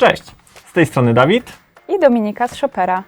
Cześć, z tej strony Dawid. i Dominika z Shopera.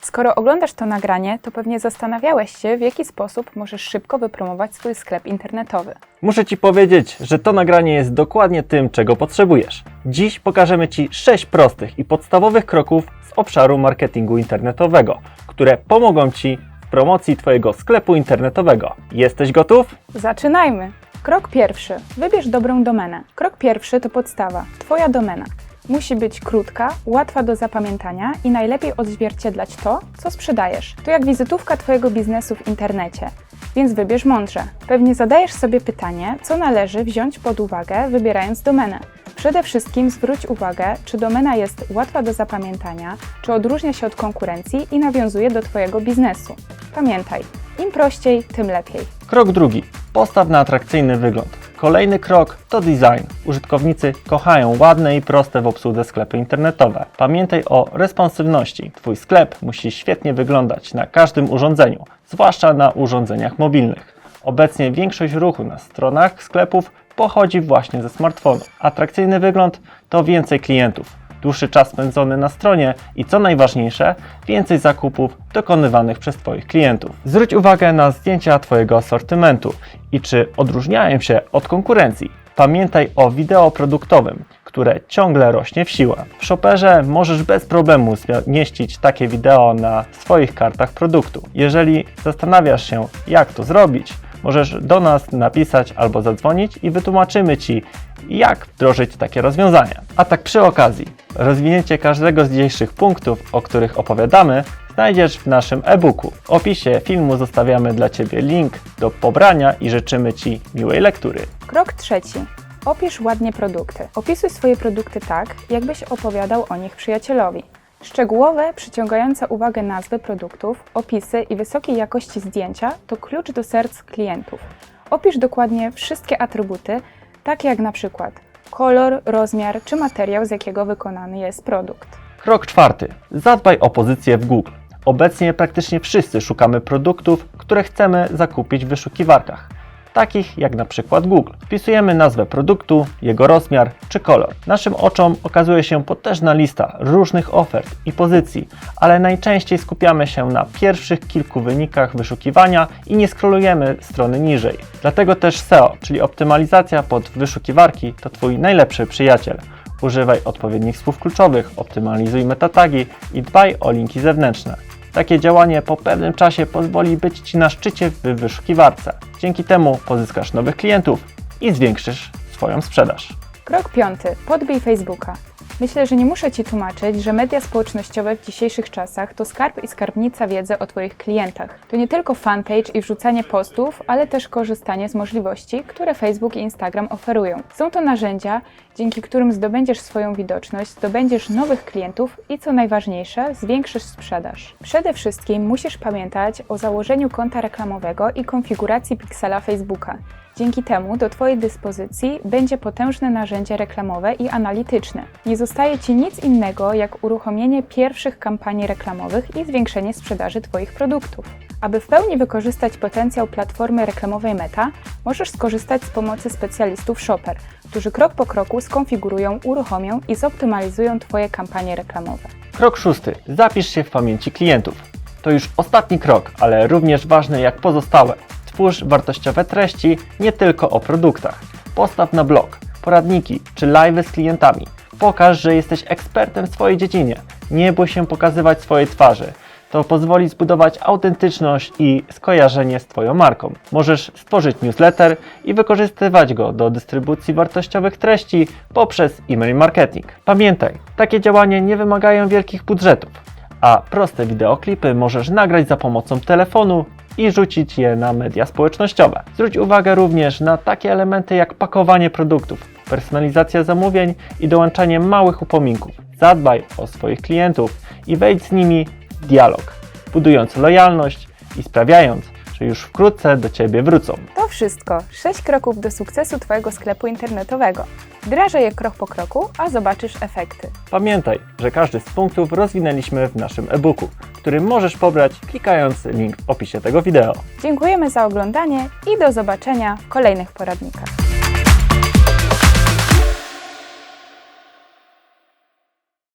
Skoro oglądasz to nagranie, to pewnie zastanawiałeś się, w jaki sposób możesz szybko wypromować swój sklep internetowy. Muszę Ci powiedzieć, że to nagranie jest dokładnie tym, czego potrzebujesz. Dziś pokażemy Ci 6 prostych i podstawowych kroków z obszaru marketingu internetowego, które pomogą Ci w promocji Twojego sklepu internetowego. Jesteś gotów? Zaczynajmy! Krok pierwszy. Wybierz dobrą domenę. Krok pierwszy to podstawa. Twoja domena. Musi być krótka, łatwa do zapamiętania i najlepiej odzwierciedlać to, co sprzedajesz. To jak wizytówka Twojego biznesu w internecie. Więc wybierz mądrze. Pewnie zadajesz sobie pytanie, co należy wziąć pod uwagę, wybierając domenę. Przede wszystkim zwróć uwagę, czy domena jest łatwa do zapamiętania, czy odróżnia się od konkurencji i nawiązuje do Twojego biznesu. Pamiętaj, im prościej, tym lepiej. Krok drugi. Postaw na atrakcyjny wygląd. Kolejny krok to design. Użytkownicy kochają ładne i proste w obsłudze sklepy internetowe. Pamiętaj o responsywności. Twój sklep musi świetnie wyglądać na każdym urządzeniu, zwłaszcza na urządzeniach mobilnych. Obecnie większość ruchu na stronach sklepów pochodzi właśnie ze smartfonu. Atrakcyjny wygląd to więcej klientów, dłuższy czas spędzony na stronie i co najważniejsze, więcej zakupów dokonywanych przez Twoich klientów. Zwróć uwagę na zdjęcia Twojego asortymentu i czy odróżniają się od konkurencji. Pamiętaj o wideo produktowym, które ciągle rośnie w siłę. W Shopperze możesz bez problemu zmieścić takie wideo na swoich kartach produktu. Jeżeli zastanawiasz się, jak to zrobić, możesz do nas napisać albo zadzwonić i wytłumaczymy Ci, jak wdrożyć takie rozwiązania. A tak przy okazji, rozwinięcie każdego z dzisiejszych punktów, o których opowiadamy, znajdziesz w naszym e-booku. W opisie filmu zostawiamy dla Ciebie link do pobrania i życzymy Ci miłej lektury. Krok trzeci. Opisz ładnie produkty. Opisuj swoje produkty tak, jakbyś opowiadał o nich przyjacielowi. Szczegółowe, przyciągające uwagę nazwy produktów, opisy i wysokiej jakości zdjęcia to klucz do serc klientów. Opisz dokładnie wszystkie atrybuty, takie jak na przykład kolor, rozmiar czy materiał, z jakiego wykonany jest produkt. Krok czwarty. Zadbaj o pozycję w Google. Obecnie praktycznie wszyscy szukamy produktów, które chcemy zakupić w wyszukiwarkach, takich jak na przykład Google. Wpisujemy nazwę produktu, jego rozmiar czy kolor. Naszym oczom okazuje się potężna lista różnych ofert i pozycji, ale najczęściej skupiamy się na pierwszych kilku wynikach wyszukiwania i nie scrollujemy strony niżej. Dlatego też SEO, czyli optymalizacja pod wyszukiwarki, to Twój najlepszy przyjaciel. Używaj odpowiednich słów kluczowych, optymalizuj metatagi i dbaj o linki zewnętrzne. Takie działanie po pewnym czasie pozwoli być Ci na szczycie w wyszukiwarce. Dzięki temu pozyskasz nowych klientów i zwiększysz swoją sprzedaż. Krok piąty. Podbij Facebooka. Myślę, że nie muszę Ci tłumaczyć, że media społecznościowe w dzisiejszych czasach to skarb i skarbnica wiedzy o Twoich klientach. To nie tylko fanpage i wrzucanie postów, ale też korzystanie z możliwości, które Facebook i Instagram oferują. Są to narzędzia, dzięki którym zdobędziesz swoją widoczność, zdobędziesz nowych klientów i co najważniejsze, zwiększysz sprzedaż. Przede wszystkim musisz pamiętać o założeniu konta reklamowego i konfiguracji piksela Facebooka. Dzięki temu do Twojej dyspozycji będzie potężne narzędzie reklamowe i analityczne. Nie zostaje Ci nic innego jak uruchomienie pierwszych kampanii reklamowych i zwiększenie sprzedaży Twoich produktów. Aby w pełni wykorzystać potencjał platformy reklamowej Meta, możesz skorzystać z pomocy specjalistów Shopper, którzy krok po kroku skonfigurują, uruchomią i zoptymalizują Twoje kampanie reklamowe. Krok szósty. Zapisz się w pamięci klientów. To już ostatni krok, ale również ważny jak pozostałe. Twórz wartościowe treści nie tylko o produktach. Postaw na blog, poradniki czy live z klientami. Pokaż, że jesteś ekspertem w swojej dziedzinie. Nie bój się pokazywać swojej twarzy. To pozwoli zbudować autentyczność i skojarzenie z Twoją marką. Możesz stworzyć newsletter i wykorzystywać go do dystrybucji wartościowych treści poprzez e-mail marketing. Pamiętaj, takie działania nie wymagają wielkich budżetów, a proste wideoklipy możesz nagrać za pomocą telefonu i rzucić je na media społecznościowe. Zwróć uwagę również na takie elementy jak pakowanie produktów, personalizacja zamówień i dołączanie małych upominków. Zadbaj o swoich klientów i wejdź z nimi w dialog, budując lojalność i sprawiając, że już wkrótce do Ciebie wrócą. To wszystko. 6 kroków do sukcesu Twojego sklepu internetowego. Wdrażaj je krok po kroku, a zobaczysz efekty. Pamiętaj, że każdy z punktów rozwinęliśmy w naszym e-booku, który możesz pobrać klikając link w opisie tego wideo. Dziękujemy za oglądanie i do zobaczenia w kolejnych poradnikach.